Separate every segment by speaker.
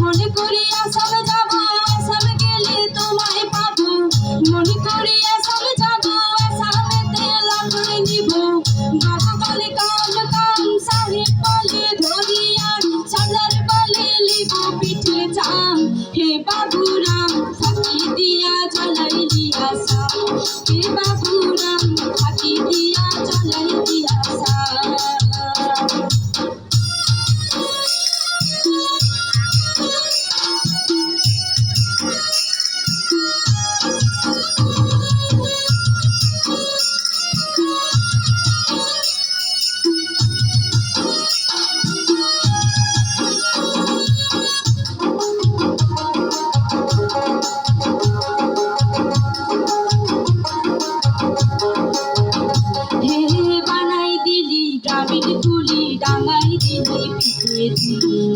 Speaker 1: মন করি আসাম আসাম গেলে তোমায় পাবো। মনে করি কাম সাহেব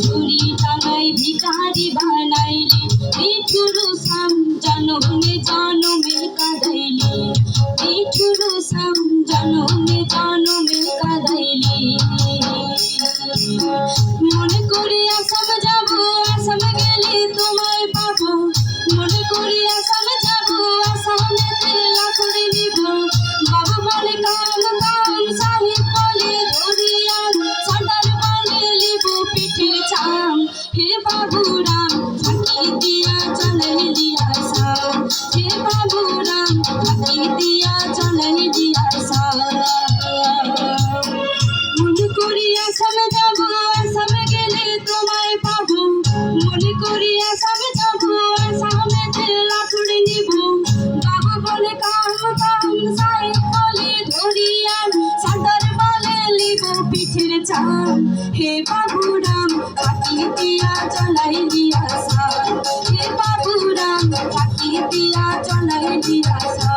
Speaker 1: চুরি ডাঙাই ভিখারি বানাইলি পিঠুরু সাম জনমে জনমে কাদাইলি পিঠুরু সাম চলেনি দিয়া সারা মনে করি আসামে যাব আসামে গেলে তোমায় পাবো মনে করি আসামে যাব আসামে তেলা করে নিব বাবু বলে কাম কাম সাহেব বলে ধরিয়ান সাদার বলে লিব পিঠের চান হে বাবু রাম পাখি চলাই দিয়া চলাই দিয়া